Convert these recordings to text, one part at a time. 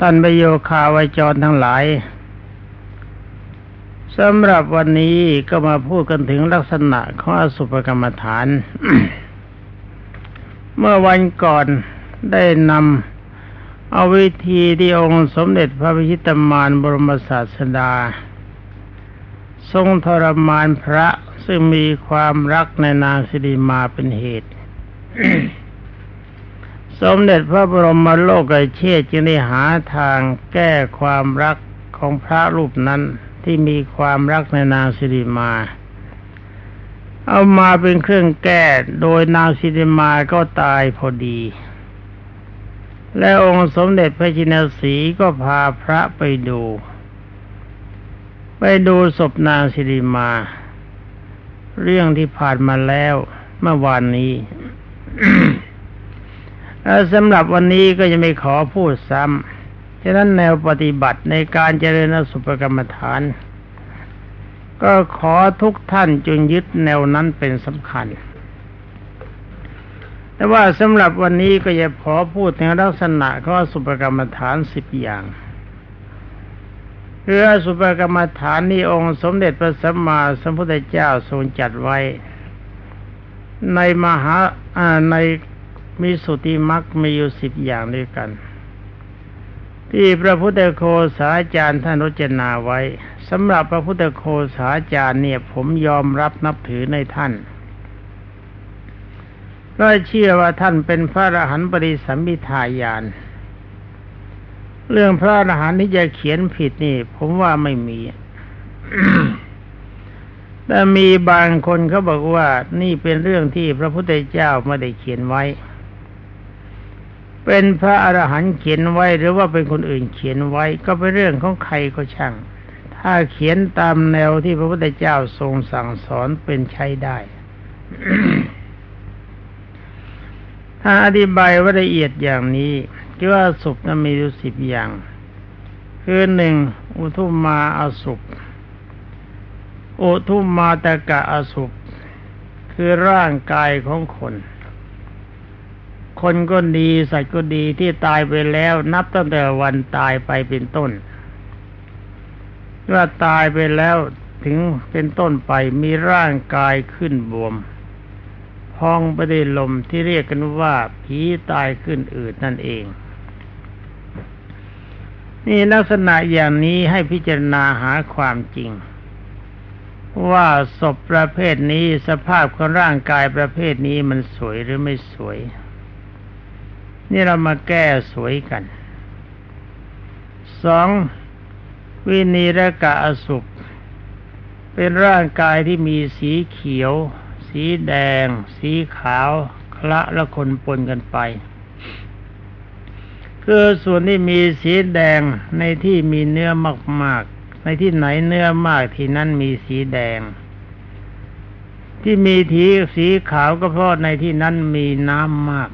ท่านประโยคาวจรทั้งหลายสำหรับวันนี้ก็มาพูดกันถึงลักษณะของอสุภกรรมฐาน เมื่อวันก่อนได้นำเอาวิธีที่องค์สมเด็จพระพิชิตมารบรมศาสดา ทรงทรมานพระซึ่งมีความรักในนางสิริมาเป็นเหตุ สมเด็จพระบรมโลกไอเชษจึงได้หาทางแก้ความรักของพระรูปนั้นที่มีความรักในนางสิริมา เอามาเป็นเครื่องแก้โดยนางสิริมาก็ตายพอดี และองค์สมเด็จพระจินสีก็พาพระไปดู ไปดูศพนางสิริมา เรื่องที่ผ่านมาแล้วเมื่อวานนี้ สำหรับวันนี้ก็จะไม่ขอพูดซ้ำฉะนั้นแนวปฏิบัติในการเจริญสุภกรรมฐาน ก็ขอทุกท่านจงยึดแนวนั้นเป็นสำคัญ แต่ว่าสำหรับวันนี้ก็จะขอพูดถึงลักษณะของอสุภกรรมฐานสิบอย่างคืออสุภกรรมฐานนี้องค์สมเด็จพระสัมมาสัมพุทธเจ้าทรงจัดไว้ ในมหาใน มีสุติมักมีอยู่สิบอย่างด้วยกัน ที่พระพุทธโคสาจารย์ท่านรจนาไว้สำหรับพระพุทธโคสาจารย์เนี่ย ผมยอมรับนับถือในท่านเพราะเชื่อว่าท่านเป็นพระอรหันต์ปริสัมมิทายาน เรื่องพระอรหันต์ที่จะเขียนผิดนี่ ผมว่าไม่มีแต่มีบางคนเขาบอกว่านี่เป็นเรื่องที่พระพุทธเจ้าไม่ได้เขียนไว้ เป็นพระอรหันต์เขียนไว้หรือว่าเป็นคนอื่นเขียนไว้ก็เป็นเรื่องของใครก็ช่าง ถ้าเขียนตามแนวที่พระพุทธเจ้าทรงสั่งสอนเป็นใช้ได้ ถ้าอธิบายว่าละเอียดอย่างนี้คือว่าสุปนั้นมีอยู่สิบอย่าง คือหนึ่งอุทุมมาอาสุปอุทุมมาตะกะอาสุปคือร่างกายของคน คนก็ดีสัตว์ก็ดีที่ตายไปแล้ว นับตั้งแต่วันตายไปเป็นต้นว่าตายไปแล้วถึงเป็นต้นไปมีร่างกายขึ้นบวม พองไปด้ลมที่เรียกกันว่าผีตายขึ้นอืดนั่นเอง นี่ลักษณะอย่างนี้ให้พิจารณาหาความจริง ว่าศพประเภทนี้สภาพของร่างกายประเภทนี้มันสวยหรือไม่สวย นี่เรามาแก้สวยกันสองวินีรกะอสุปเป็นร่างกายที่มีสีเขียว สีแดง สีขาว คละละคนปนกันไป คือส่วนที่มีสีแดงในที่มีเนื้อมาก ๆ ในที่ไหนเนื้อมากที่นั่นมีสีแดง ที่มีทีสีขาวก็เพราะในที่นั้นมีน้ำมาก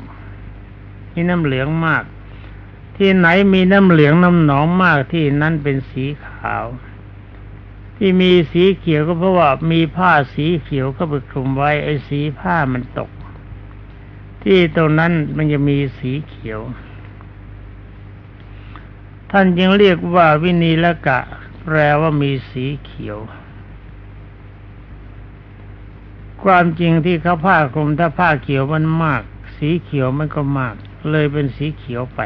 มีน้ำเหลืองมาก ที่ไหนมีน้ำเหลืองน้ำหนองมากที่นั่นเป็นสีขาว ที่มีสีเขียวก็เพราะว่ามีผ้าสีเขียวก็ไปคลุมไว้ไอ้สีผ้ามันตก ที่ตรงนั้นมันจะมีสีเขียว ท่านยังเรียกว่าวินีละกะ แปลว่ามีสีเขียวความจริงที่เขาผ้าคลุมถ้าผ้าเขียวมันมาก สีเขียวมันก็มาก เลยเป็นสีเขียวไป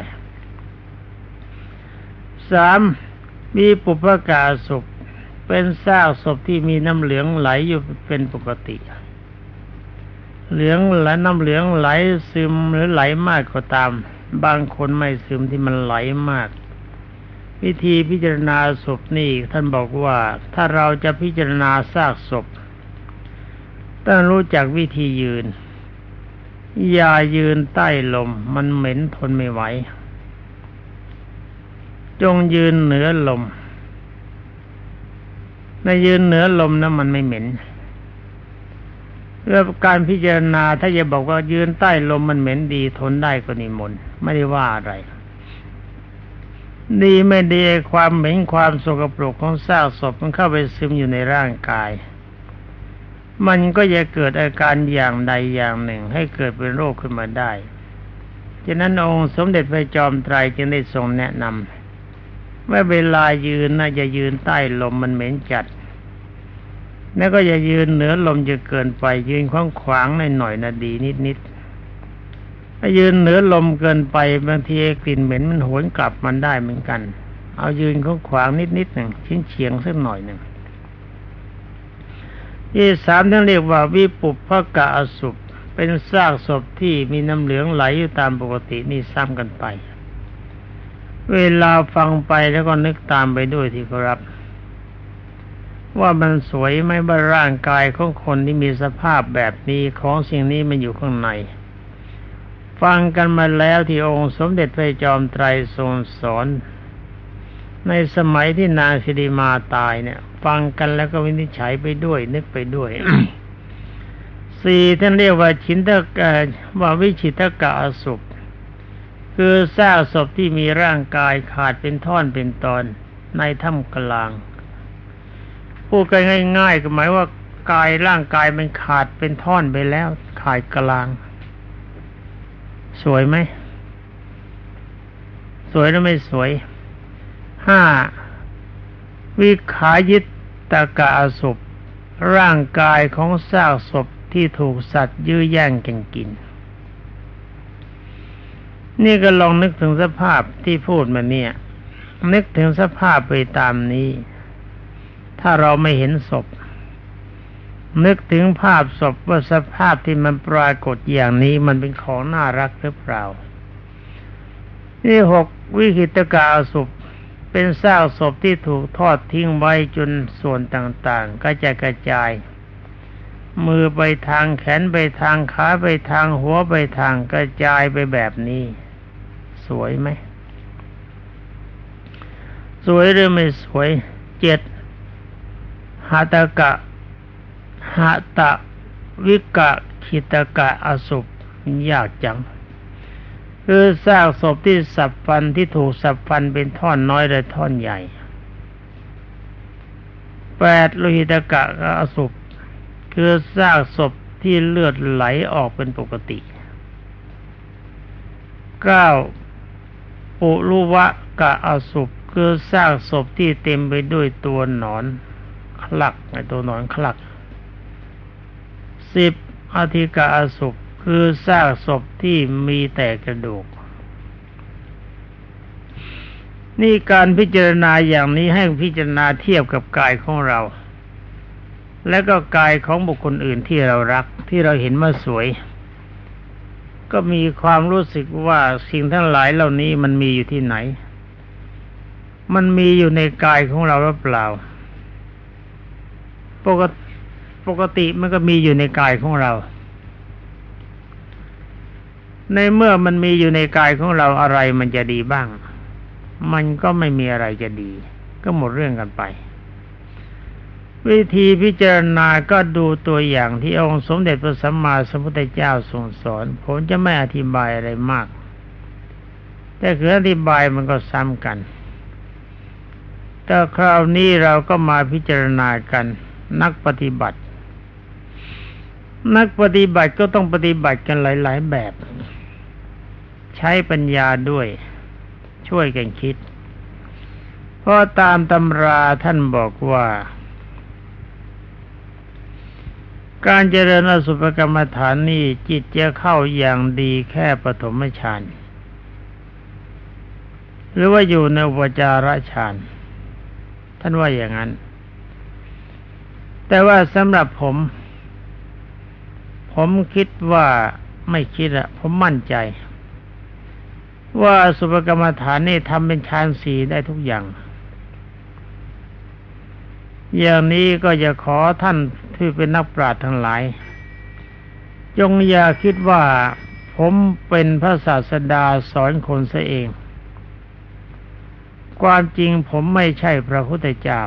สามมีปุพกาศพเป็นซากศพที่มีน้ำเหลืองไหลอยู่เป็นปกติ เหลืองไหลน้ำเหลืองไหลซึมหรือไหลมากก็ตาม บางคนไม่ซึมที่มันไหลมาก วิธีพิจารณาศพนี่ท่านบอกว่าถ้าเราจะพิจารณาซากศพต้องรู้จักวิธียืน อย่ายืนใต้ลม มันเหม็นทนไม่ไหว จงยืนเหนือลมในยืนเหนือลมนะมันไม่เหม็นเรื่องการพิจารณาถ้าจะบอกว่ายืนใต้ลมมันเหม็นดีทนได้ก็นิมนต์ไม่ได้ว่าอะไร ดีไม่ดีความเหม็นความสกปรกของซากศพมันเข้าไปซึมอยู่ในร่างกาย มันก็จะเกิดอาการอย่างใดอย่างหนึ่ง ให้เกิดเป็นโรคขึ้นมาได้ฉะนั้นองค์สมเด็จพระจอมไตรจึงได้ทรงแนะนำว่าเวลายืนน่าจะยืนใต้ลมมันเหม็นจัด แล้วก็อย่ายืนเหนือลมจะเกินไป ยืนขวางขวางหน่อยๆนะดีนิดๆถ้ายืนเหนือลมเกินไปบางทีกลิ่นเหม็นมันโหนกลับมันได้เหมือนกัน เอายืนขวางขวางนิดๆหนึ่งชิ้นเฉียงสักหน่อยหนึ่ง ที่สามท่เรียกว่าวิปุพพกะอสุปเป็นซากศพที่มีน้ำเหลืองไหลอยู่ตามปกตินี่ซ้ำกันไป เวลาฟังไปแล้วก็นึกตามไปด้วยที่ครับ ว่ามันสวยไหมบ้าร่างกายของคนที่มีสภาพแบบนี้ของสิ่งนี้มันอยู่ข้างใน ฟังกันมาแล้วที่องค์สมเด็จพระจอมไตรทรงสอน ในสมัยที่นางสิริมาตายเนี่ย ฟังกันแล้วก็วินิจฉัยไปด้วย นึกไปด้วยสี่ท่านเรียกว่าชินตะกว่าวิชิตกะอสุปคือซากศพที่มีร่างกายขาดเป็นท่อนเป็นตอนในถ้ำกลางพูดกันง่าย ๆ ก็หมายว่ากายร่างกายมันขาดเป็นท่อนไปแล้ว ขาดกลาง สวยไหม สวยหรือไม่สวยห้าวิขายิ ตตกะอสุปร่างกายของซากศพที่ถูกสัตว์ยื้อแย่งกันกิน นี่ก็ลองนึกถึงสภาพที่พูดมาเนี่ย นึกถึงสภาพไปตามนี้ ถ้าเราไม่เห็นศพ นึกถึงภาพศพว่าสภาพที่มันปรากฏอย่างนี้มันเป็นของน่ารักหรือเปล่า นี่หกวิคิตกาศพ เป็นซากศพที่ถูกทอดทิ้งไว้จนส่วนต่างๆ ก็จะกระจาย มือไปทางแขนไปทางขาไปทางหัวไปทางกระจายไปแบบนี้ สวยไหม สวยหรือไม่สวยเจ็ดหาตะกะหาตะวิกะขิตะกะอสุปยากจัง คือซากศพที่สับฟันที่ถูกสับฟันเป็นท่อนน้อยและท่อนใหญ่แปดโลหิตกะอสุปคือซากศพที่เลือดไหลออกเป็นปกติเก้าปุรุวะกะอสุปคือซากศพที่เต็มไปด้วยตัวหนอน คลักในตัวหนอนคลักสิบอธิกะอสุป คือซากศพที่มีแต่กระดูก นี่การพิจารณาอย่างนี้ให้พิจารณาเทียบกับกายของเรา และก็กายของบุคคลอื่นที่เรารักที่เราเห็นว่าสวย ก็มีความรู้สึกว่าสิ่งทั้งหลายเหล่านี้มันมีอยู่ที่ไหน มันมีอยู่ในกายของเราหรือเปล่า ปกติปกติมันก็มีอยู่ในกายของเรา ในเมื่อมันมีอยู่ในกายของเราอะไรมันจะดีบ้าง มันก็ไม่มีอะไรจะดี ก็หมดเรื่องกันไป วิธีพิจารณาก็ดูตัวอย่างที่องค์สมเด็จพระสัมมาสัมพุทธเจ้าทรงสอน ผมจะไม่อธิบายอะไรมาก แต่คืออธิบายมันก็ซ้ำกันแต่คราวนี้เราก็มาพิจารณากันนักปฏิบัติ นักปฏิบัติก็ต้องปฏิบัติกันหลาย ๆ แบบ ใช้ปัญญาด้วย ช่วยกันคิด เพราะตามตำราท่านบอกว่า การเจริญอสุภกรรมฐานนี้จิตจะเข้าอย่างดีแค่ปฐมฌานหรือว่าอยู่ในอุปจาระฌานท่านว่าอย่างนั้น แต่ว่าสำหรับผม ผมคิดว่าไม่คิดอะผมมั่นใจ ว่าสุภกรรมฐานนี่ทำเป็นฌานสีได้ทุกอย่าง อย่างนี้ก็จะขอท่านที่เป็นนักปราชญ์ทั้งหลาย จงอย่าคิดว่าผมเป็นพระศาสดาสอนคนซะเอง ความจริงผมไม่ใช่พระพุทธเจ้า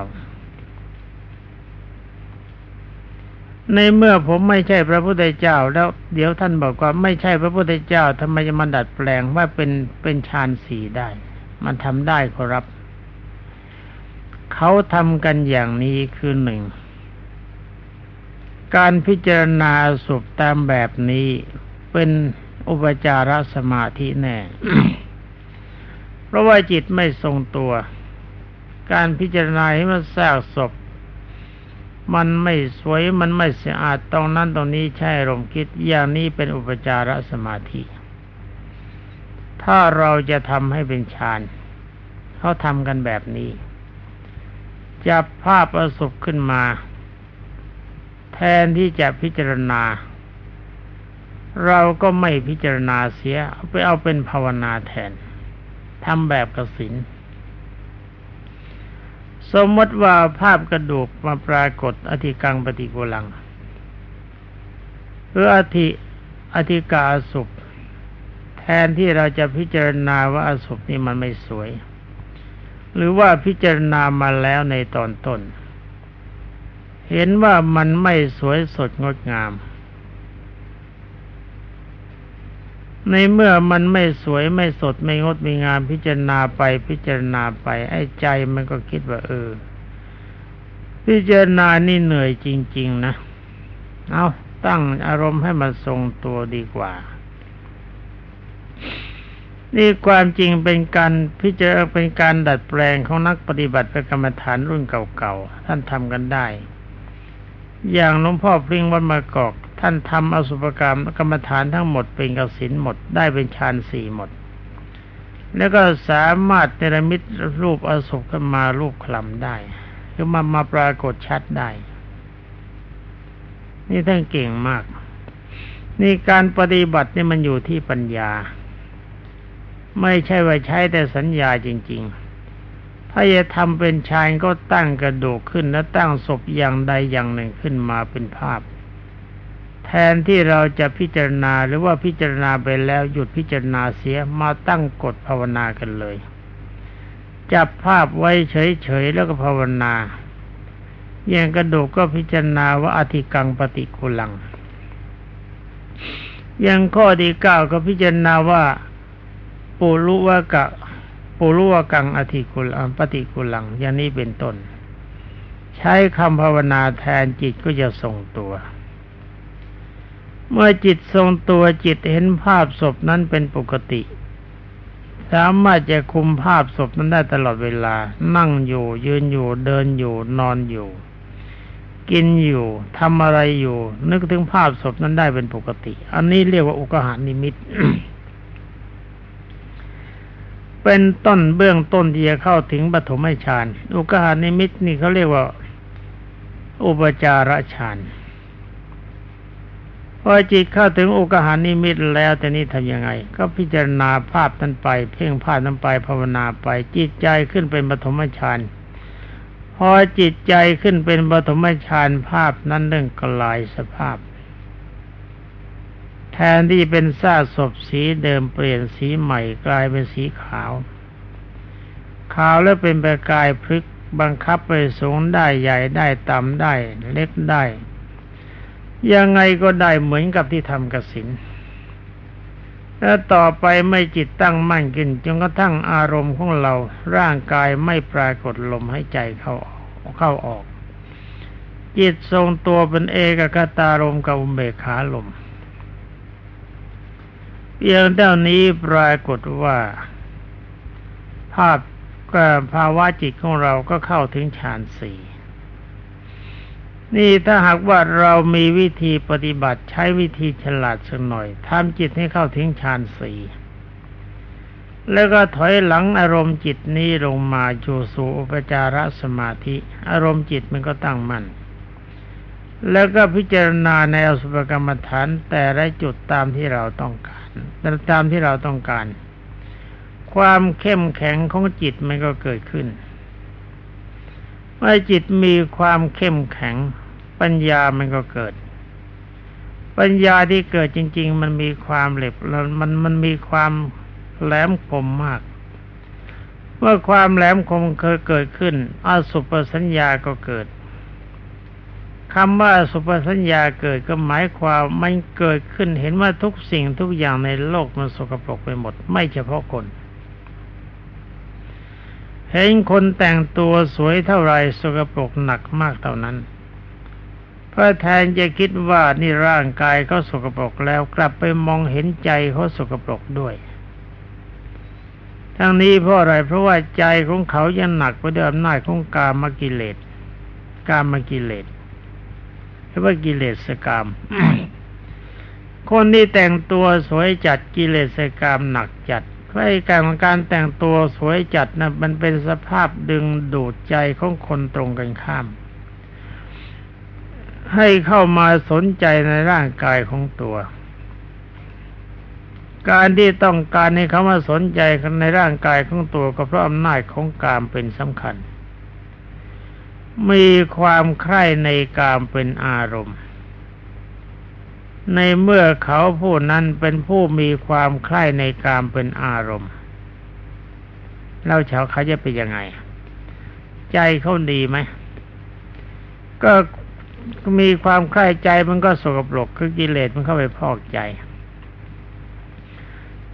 ในเมื่อผมไม่ใช่พระพุทธเจ้า แล้วเดี๋ยวท่านบอกว่าไม่ใช่พระพุทธเจ้าทำไมจะมาดัดแปลงว่าเป็นเป็นฌานสีได้ มันทำได้ครับ เขาทำกันอย่างนี้คือหนึ่ง การพิจารณาสุปตามแบบนี้เป็นอุปจารสมาธิแน่ เพราะว่าจิตไม่ทรงตัว การพิจารณาให้มันแทรกศพ มันไม่สวยมันไม่สะอาดตรงนั้นตรงนี้ใช่ลมคิด อย่างนี้เป็นอุปจารสมาธิ ถ้าเราจะทำให้เป็นฌานเขาทำกันแบบนี้ จับภาพประสบขึ้นมา แทนที่จะพิจารณา เราก็ไม่พิจารณาเสีย ไปเอาเป็นภาวนาแทนทำแบบกสิน สมมติว่าภาพกระดูกมาปรากฏอธิกังปฏิกุลังหรืออธิอธิกาสุปแทนที่เราจะพิจารณาว่าอสุปนี่มันไม่สวย หรือว่าพิจารณามาแล้วในตอนต้น เห็นว่ามันไม่สวยสดงดงาม ในเมื่อมันไม่สวยไม่สดไม่งดไม่งามพิจารณาไปพิจารณาไป ไอ้ใจมันก็คิดว่า เออ พิจารณานี่เหนื่อยจริง ๆ นะ เอาตั้งอารมณ์ให้มันทรงตัวดีกว่า นี่ความจริงเป็นการพิจารณาเป็นการดัดแปลงของนักปฏิบัติประกรรมฐานรุ่นเก่าๆท่านทำกันได้ อย่างหลวงพ่อพริ้งวัดมากอก ท่านทำอสุภกรรมกรรมฐานทั้งหมดเป็นกสินหมดได้เป็นฌานสี่หมด แล้วก็สามารถเนรมิตรูปอสุภขึ้นมารูปคลำได้คือมามาปรากฏชัดได้ นี่ท่านเก่งมาก นี่การปฏิบัตินี่มันอยู่ที่ปัญญา ไม่ใช่ว่าใช้แต่สัญญาจริง ๆถ้าจะทำเป็นชายก็ตั้งกระดูกขึ้นแล้วตั้งศพอย่างใดอย่างหนึ่งขึ้นมาเป็นภาพ แทนที่เราจะพิจารณาหรือว่าพิจารณาไปแล้วหยุดพิจารณาเสียมาตั้งกฎภาวนากันเลย จับภาพไว้เฉยๆแล้วก็ภาวนาอย่างกระดูกก็พิจารณาว่าอธิกังปฏิกุลัง อย่างข้อที่เก้าก็พิจารณาว่าปุรุวกะปุรุวกังอธิกุลังปฏิกุลัง อย่างนี้เป็นต้น ใช้คำภาวนาแทนจิตก็จะส่งตัว เมื่อจิตทรงตัวจิตเห็นภาพศพนั้นเป็นปกติ สามารถจะคุมภาพศพนั้นได้ตลอดเวลา นั่งอยู่ ยืนอยู่เดินอยู่ นอนอยู่ กินอยู่ทำอะไรอยู่ นึกถึงภาพศพนั้นได้เป็นปกติ อันนี้เรียกว่าอุกหานิมิตเป็นต้นเบื้องต้นที่จะเข้าถึงปฐมฌานอุกหานิมิตนี่เขาเรียกว่า อุปจารฌาน พอจิตเข้าถึงอุกหานิมิตแล้วแต่นี้ทำยังไง ก็พิจารณาภาพนั้นไป เพ่งภาพนั้นไปภาวนาไปจิตใจขึ้นเป็นปฐมฌานพอจิตใจขึ้นเป็นปฐมฌานภาพนั้นเรื่องกลายสภาพ แทนที่เป็นซากศพสีเดิมเปลี่ยนสีใหม่กลายเป็นสีขาว ขาวแล้วเป็นประกายพลึกบังคับไปสูงได้ใหญ่ได้ต่ำได้เล็กได้ ยังไงก็ได้เหมือนกับที่ทำกสินแล้วต่อไปไม่จิตตั้งมั่นขึ้นจนกระทั่งอารมณ์ของเราร่างกายไม่ปรากฏลมให้ใจเข้าเข้าออก จิตทรงตัวเป็นเอกคตารมกับอุเบขาลมเพียงเท่านี้ปรากฏว่า ภาพภาวะจิตของเราก็เข้าถึงฌานสี่ นี่ถ้าหากว่าเรามีวิธีปฏิบัติใช้วิธีฉลาดสักหน่อยทำจิตให้เข้าถึงฌานสี่แล้วก็ถอยหลังอารมณ์จิตนี้ลงมาจูสู่อุปจารสมาธิ อารมณ์จิตมันก็ตั้งมั่นแล้วก็พิจารณาในอสุภกรรมฐานแต่ละจุดตามที่เราต้องการตามที่เราต้องการ ความเข้มแข็งของจิตมันก็เกิดขึ้นเมื่อจิตมีความเข้มแข็ง ปัญญามันก็เกิด ปัญญาที่เกิดจริง ๆ มันมีความเหล็บมันมันมีความแหลมคมมากเมื่อความแหลมคมเคยเกิดขึ้นอสุปสัญญาก็เกิดคำว่าสุปสัญญาเกิดก็หมายความมันเกิดขึ้นเห็นว่าทุกสิ่งทุกอย่างในโลกมันสกปรกไปหมด ไม่เฉพาะคน เห็นคนแต่งตัวสวยเท่าไรสกปรกหนักมากเท่านั้น ก็แทนจะคิดว่านี่ร่างกายเขาสกปรกแล้วกลับไปมองเห็นใจเขาสกปรกด้วย ทั้งนี้เพราะอะไรเพราะว่าใจของเขายังหนักไปด้วยอำนาจของกามกิเลสกามกิเลสหรือว่ากิเลสกามคนที่แต่งตัวสวยจัดกิเลสกามหนักจัดเพราะการการแต่งตัวสวยจัดนะมันเป็นสภาพดึงดูดใจของคนตรงกันข้าม ให้เข้ามาสนใจในร่างกายของตัว การที่ต้องการให้เขามาสนใจในร่างกายของตัวก็เพราะอำนาจของกามเป็นสำคัญ มีความใคร่ในกามเป็นอารมณ์ ในเมื่อเขาผู้นั้นเป็นผู้มีความใคร่ในกามเป็นอารมณ์แล้วชาวเขาจะเป็นยังไง ใจเขาดีไหมก็ มีความใคร่ใจมันก็สกปรกคือกิเลสมันเข้าไปพอกใจ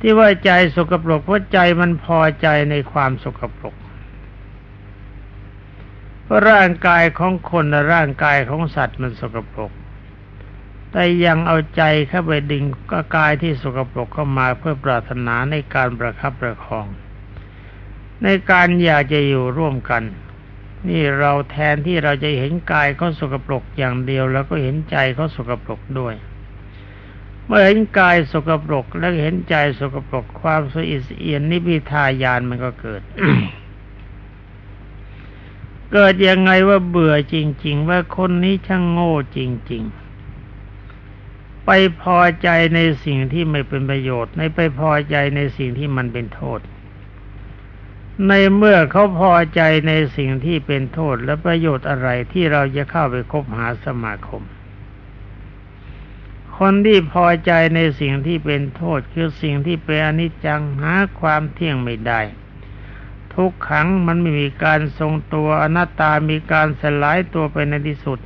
ที่ว่าใจสกปรกเพราะใจมันพอใจในความสกปรกเพราะร่างกายของคนและร่างกายของสัตว์มันสกปรกแต่ยังเอาใจเข้าไปดึงก็กายที่สกปรกเข้ามาเพื่อปรารถนาในการประคับประคอง ในการอยากจะอยู่ร่วมกัน นี่เราแทนที่เราจะเห็นกายเขาสกปรกอย่างเดียวแล้วก็เห็นใจเขาสกปรกด้วย เมื่อเห็นกายสกปรกแล้วเห็นใจสกปรกความสะอิดเอียนนิพิทายานมันก็เกิด เกิดยังไงว่าเบื่อจริง ๆ ว่าคนนี้ช่างโง่จริง ๆไปพอใจในสิ่งที่ไม่เป็นประโยชน์ในไปพอใจในสิ่งที่มันเป็นโทษ ในเมื่อเขาพอใจในสิ่งที่เป็นโทษและประโยชน์อะไรที่เราจะเข้าไปคบหาสมาคม คนที่พอใจในสิ่งที่เป็นโทษคือสิ่งที่เป็นอนิจจังหาความเที่ยงไม่ได้ ทุกขังมันไม่มีการทรงตัวอนัตตามีการสลายตัวไปในที่สุด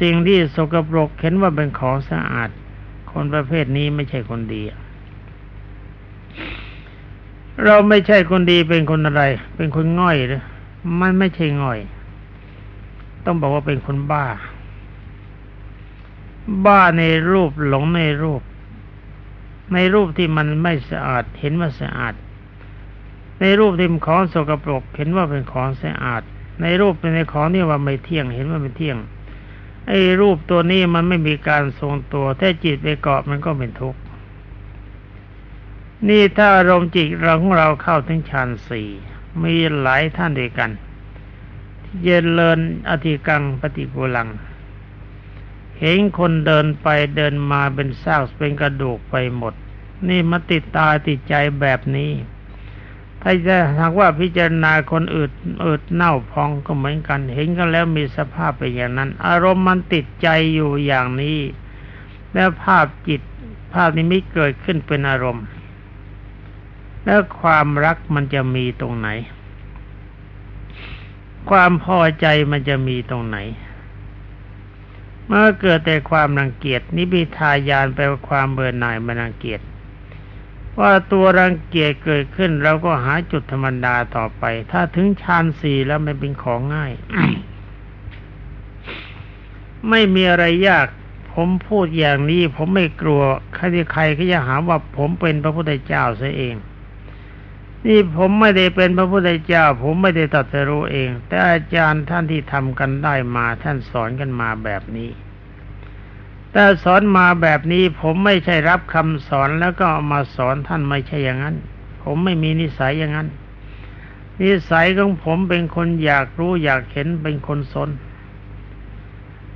สิ่งที่สกปรกเห็นว่าเป็นของสะอาด คนประเภทนี้ไม่ใช่คนดี เราไม่ใช่คนดีเป็นคนอะไร เป็นคนง่อยหรือมันไม่ใช่ง่อย ต้องบอกว่าเป็นคนบ้า บ้าในรูปหลงในรูป ในรูปที่มันไม่สะอาดเห็นว่าสะอาด ในรูปที่มันของสกปรก เห็นว่าเป็นของสะอาด ในรูปเป็นในของนี่ว่าไม่เที่ยง เห็นว่าไม่เที่ยงไอ้รูปตัวนี้มันไม่มีการทรงตัว ถ้าจิตไปเกาะมันก็เป็นทุกข์ นี่ถ้าอารมณ์จิตเราของเราเข้าถึงฌานสี่มีหลายท่านด้วยกันที่เจริญอธิกังปฏิกูลัง เห็นคนเดินไปเดินมาเป็นซากเป็นกระดูกไปหมด นี่มาติดตาติดใจแบบนี้ ถ้าจะหากว่าพิจารณาคนอืดอืดเน่าพองก็เหมือนกัน เห็นกันแล้วมีสภาพเป็นอย่างนั้น อารมณ์มันติดใจอยู่อย่างนี้ แล้วภาพจิตภาพนิมิตเกิดขึ้นเป็นอารมณ์ แล้วความรักมันจะมีตรงไหน ความพอใจมันจะมีตรงไหน เมื่อเกิดแต่ความรังเกียจนิพิทายานแปลว่าความเบื่อหน่ายมันรังเกียจว่าตัวรังเกียจเกิดขึ้นเราก็หาจุดธรรมดาต่อไป ถ้าถึงฌานสี่แล้วมันเป็นของง่าย ไม่มีอะไรยาก ผมพูดอย่างนี้ ผมไม่กลัวใครใครก็จะหาว่าผมเป็นพระพุทธเจ้าซะเอง นี่ผมไม่ได้เป็นพระพุทธเจ้า ผมไม่ได้ตรัสรู้เอง แต่อาจารย์ท่านที่ทำกันได้มา ท่านสอนกันมาแบบนี้ แต่สอนมาแบบนี้ ผมไม่ใช่รับคำสอนแล้วก็มาสอนท่านไม่ใช่อย่างนั้น ผมไม่มีนิสัยอย่างนั้น นิสัยของผมเป็นคนอยากรู้อยากเห็นเป็นคนสน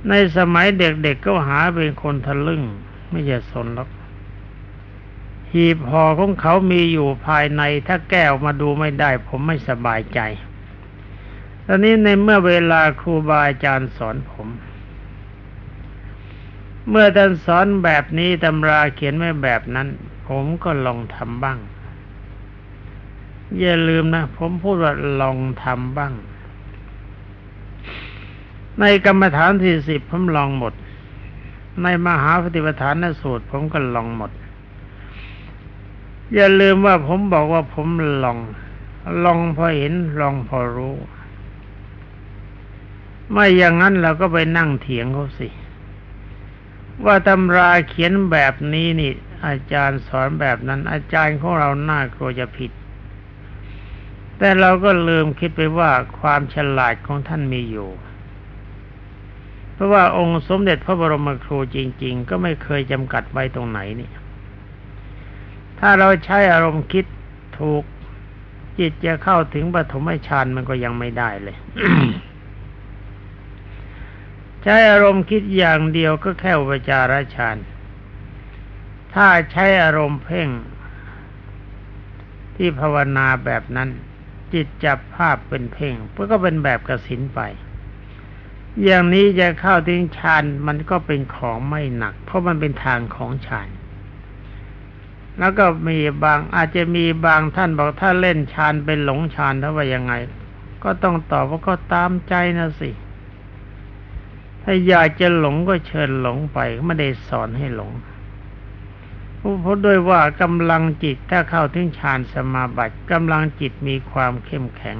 ในสมัยเด็กๆก็หาเป็นคนทะลึ่ง ไม่ใช่สนหรอก หีบห่อของเขามีอยู่ภายในถ้าแก้วมาดูไม่ได้ ผมไม่สบายใจ ตอนนี้ในเมื่อเวลาครูบาอาจารย์สอนผม เมื่อท่านสอนแบบนี้ตำราเขียนไว้แบบนั้น ผมก็ลองทำบ้าง อย่าลืมนะ ผมพูดว่าลองทำบ้าง ในกรรมฐานที่สิบผมลองหมด ในมหาปฏิปทานสูตร ผมก็ลองหมด อย่าลืมว่าผมบอกว่าผมลอง ลองพอเห็นลองพอรู้ ไม่อย่างนั้นเราก็ไปนั่งเถียงเขาสิ ว่าตำราเขียนแบบนี้นี่ อาจารย์สอนแบบนั้น อาจารย์ของเราน่ากลัวจะผิด แต่เราก็ลืมคิดไปว่าความฉลาดของท่านมีอยู่เพราะว่าองค์สมเด็จพระบรมครูจริง ๆ ก็ไม่เคยจำกัดไว้ตรงไหนนี่ ถ้าเราใช้อารมณ์คิดถูกจิตจะเข้าถึงปฐมฌานมันก็ยังไม่ได้เลยใช้อารมณ์คิดอย่างเดียวก็แค่อุปจารฌานถ้าใช้อารมณ์เพ่ง ที่ภาวนาแบบนั้น จิตจับภาพเป็นเพ่งเพื่อก็เป็นแบบกสินไป อย่างนี้จะเข้าถึงฌานมันก็เป็นของไม่หนัก เพราะมันเป็นทางของฌาน แล้วก็มีบางอาจจะมีบางท่านบอกถ้าเล่นฌานเป็นหลงฌานถ้าว่ายังไง ก็ต้องตอบว่าก็ตามใจนะสิ ถ้าอยากจะหลงก็เชิญหลงไปไม่ได้สอนให้หลงเพราะด้วยว่ากำลังจิตถ้าเข้าถึงฌานสมาบัติกำลังจิตมีความเข้มแข็ง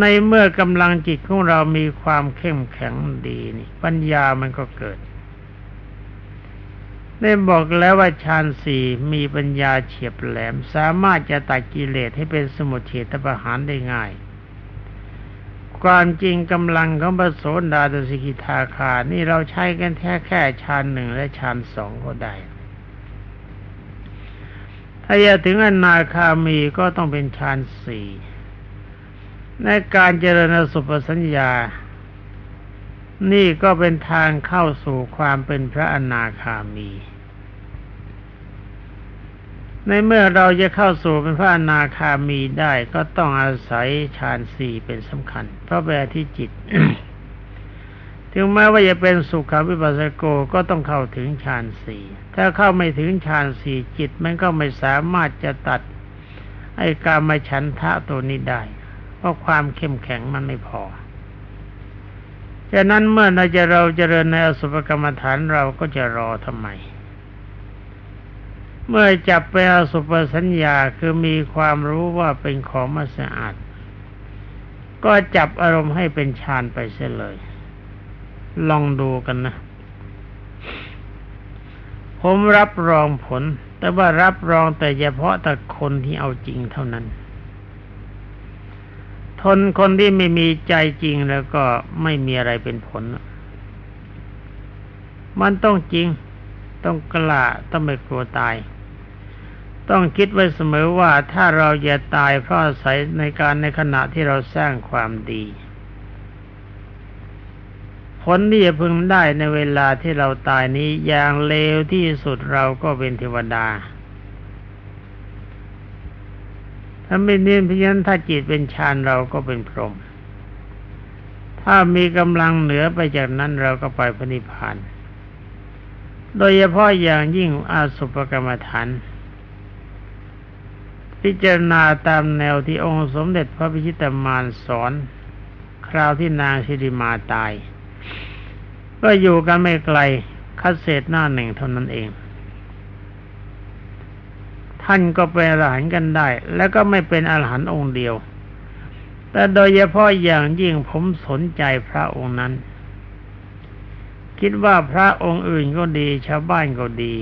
ในเมื่อกำลังจิตของเรามีความเข้มแข็งดีนี่ ปัญญามันก็เกิด ได้บอกแล้วว่าฌานสี่มีปัญญาเฉียบแหลม สามารถจะตัดกิเลสให้เป็นสมุทเฉทประหารได้ง่าย ความจริงกำลังของพระโสดาตสิกิทาคา นี่เราใช้กันแค่แค่ฌานหนึ่งและฌานสองก็ได้ ถ้าจะถึงอนาคามีก็ต้องเป็นฌานสี่ในการเจริญสุปสัญญา นี่ก็เป็นทางเข้าสู่ความเป็นพระอนาคามี ในเมื่อเราจะเข้าสู่เป็นพระอนาคามีได้ก็ต้องอาศัยฌานสี่เป็นสำคัญ เพราะแปลที่จิต ถึงแม้ว่าจะเป็นสุขวิปัสสโกก็ต้องเข้าถึงฌานสี่ ถ้าเข้าไม่ถึงฌานสี่จิตมันก็ไม่สามารถจะตัด ไอ้การมาฉันทะตัวนี้ได้ เพราะความเข้มแข็งมันไม่พอ ฉะนั้นเมื่อเราจะเราจเจริญในอสุภกรรมฐานเราก็จะรอทำไม เมื่อจับไปอสุปสัญญาคือมีความรู้ว่าเป็นของมาสะอาด ก็จับอารมณ์ให้เป็นฌานไปเสียเลย ลองดูกันนะ ผมรับรองผล แต่ว่ารับรองแต่เฉพาะแต่คนที่เอาจริงเท่านั้น ทนคนที่ไม่มีใจจริงแล้วก็ไม่มีอะไรเป็นผล มันต้องจริง ต้องกล้าต้องไม่กลัวตาย ต้องคิดไว้เสมอว่าถ้าเราจะตายเพราะอาศัยในการในขณะที่เราสร้างความดี ผลที่จะพึงได้ในเวลาที่เราตายนี้อย่างเลวที่สุดเราก็เป็นเทวดา ถ้าไม่เน้นพิจารณาถ้าจิตเป็นฌานเราก็เป็นพรหมถ้ามีกำลังเหนือไปจากนั้นเราก็ไปพระนิพพานโดยเฉพาะอย่างยิ่งอาสุปกรรมฐานพิจารณาตามแนวที่องค์สมเด็จพระพิชิตมารสอน คราวที่นางชิริมาตาย ก็อยู่กันไม่ไกลคัดเศษหน้าหนึ่งเท่านั้นเอง ท่านก็เป็นอรหันต์กันได้ แล้วก็ไม่เป็นอรหันต์องค์เดียว แต่โดยเฉพาะอย่างยิ่งผมสนใจพระองค์นั้น คิดว่าพระองค์อื่นก็ดี ชาวบ้านก็ดี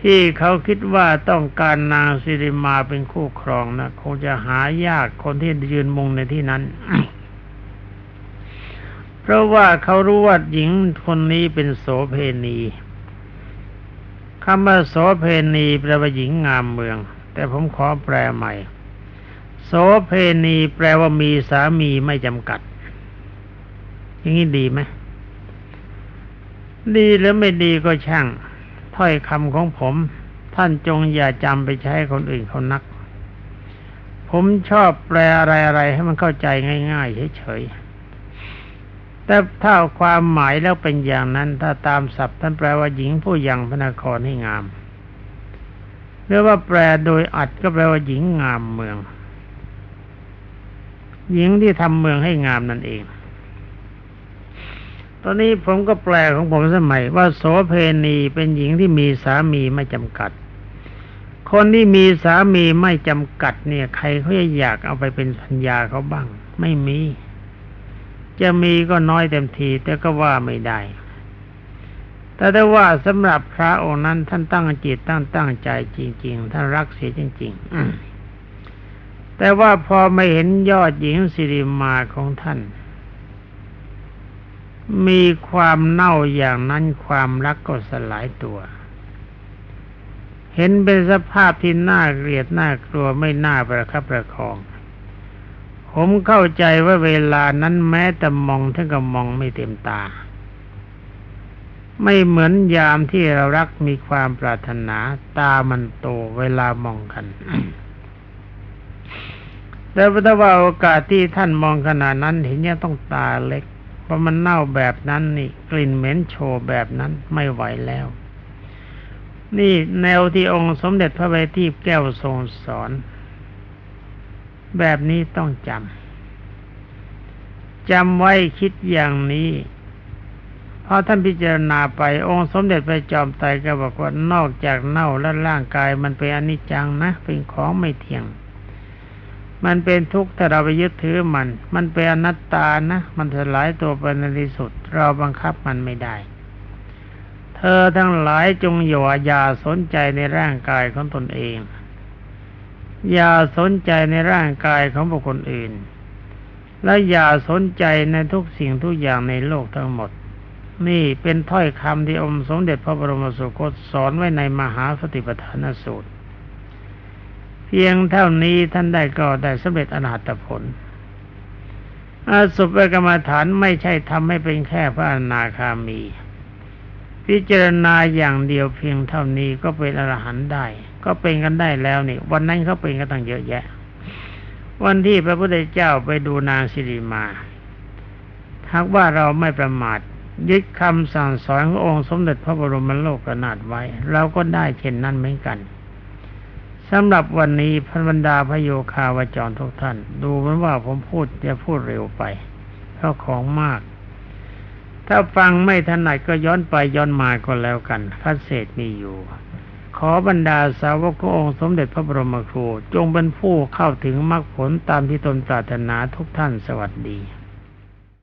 ที่เขาคิดว่าต้องการนางสิริมาเป็นคู่ครองนะคงจะหายากคนที่ยืนมุงในที่นั้นเพราะว่าเขารู้ว่าหญิงคนนี้เป็นโสเพณี คำว่าโสเพณีแปลว่าหญิงงามเมือง แต่ผมขอแปลใหม่ โสเพณีแปลว่ามีสามีไม่จำกัด อย่างนี้ดีไหม ดีหรือไม่ดีก็ช่าง ถ้อยคำของผม ท่านจงอย่าจำไปใช้คนอื่นเขานัก ผมชอบแปลอะไรๆให้มันเข้าใจง่าย ๆ เฉยๆ แต่ถ้าความหมายแล้วเป็นอย่างนั้น ถ้าตามศัพท์ท่านแปลว่าหญิงผู้ยังพระนครให้งามหรือว่าแปลโดยอัดก็แปลว่าหญิงงามเมือง หญิงที่ทำเมืองให้งามนั่นเอง ตอนนี้ผมก็แปลของผมสมัย ว่าโสเพณีเป็นหญิงที่มีสามีไม่จำกัด คนที่มีสามีไม่จำกัดเนี่ย ใครเขาจะอยากเอาไปเป็นพัญญาเขาบ้าง ไม่มี จะมีก็น้อยเต็มที แต่ก็ว่าไม่ได้ แต่ได้ว่าสำหรับพระองค์นั้นท่านตั้งจิตตั้งตั้งใจจริง ๆ ท่านรักเสียจริง ๆ แต่ว่าพอไม่เห็นยอดหญิงสิริมาของท่าน มีความเน่าอย่างนั้นความรักก็สลายตัวเห็นเป็นสภาพที่น่าเกลียดน่ากลัวไม่น่าประคับประคอง ผมเข้าใจว่าเวลานั้นแม้แต่มองท่านก็มองไม่เต็มตา ไม่เหมือนยามที่เรารักมีความปรารถนา ตามันโตเวลามองกันแต่ถ้าว่าโอกาสที่ท่านมองขนาดนั้นเห็นยังต้องตาเล็ก เพราะมันเน่าแบบนั้นนี่กลิ่นเหม็นโชว์แบบนั้นไม่ไหวแล้ว นี่แนวที่องค์สมเด็จพระบัณฑิตแก้วทรงสอน แบบนี้ต้องจำจำไว้คิดอย่างนี้พอท่านพิจารณาไปองค์สมเด็จพระจอมไตรก็บอกว่านอกจากเน่าและร่างกายมันเป็นอนิจจังนะ เป็นของไม่เที่ยง มันเป็นทุกข์ถ้าเราไปยึดถือมัน มันเป็นอนัตตานะ มันสลายตัวไปในที่สุด เราบังคับมันไม่ได้เธอทั้งหลายจงอย่าอย่าสนใจในร่างกายของตนเอง อย่าสนใจในร่างกายของบุคคลอื่น และอย่าสนใจในทุกสิ่งทุกอย่างในโลกทั้งหมด นี่เป็นถ้อยคำที่องค์สมเด็จพระบรมสุคตสอนไว้ในมหาสติปัฏฐานสูตร เพียงเท่านี้ท่านได้ก็ได้สำเร็จอนาตผลอาสุภกรรมฐานไม่ใช่ทำให้เป็นแค่พระอนาคามี พิจารณาอย่างเดียวเพียงเท่านี้ก็เป็นอรหันต์ได้ ก็เป็นกันได้แล้วนี่ วันนั้นเขาเป็นกันตั้งเยอะแยะ วันที่พระพุทธเจ้าไปดูนางสิริมาหากว่าเราไม่ประมาทยึดคำสั่งสอนขององค์สมเด็จพระบรมโลกนาถไว้ เราก็ได้เช่นนั้นเหมือนกันสำหรับวันนี้พันบรรดาพระโยคาวจรทุกท่าน ดูเหมือนว่าผมพูดจะพูดเร็วไปเพราะของมาก ถ้าฟังไม่ถนัดก็ย้อนไปย้อนมาก็แล้วกันคัดเศษมีอยู่ ขอบรรดาสาวกขององค์สมเด็จพระบรมครู จงเป็นผู้เข้าถึงมรรคผลตามที่ตนปรารถนาทุกท่านสวัสดี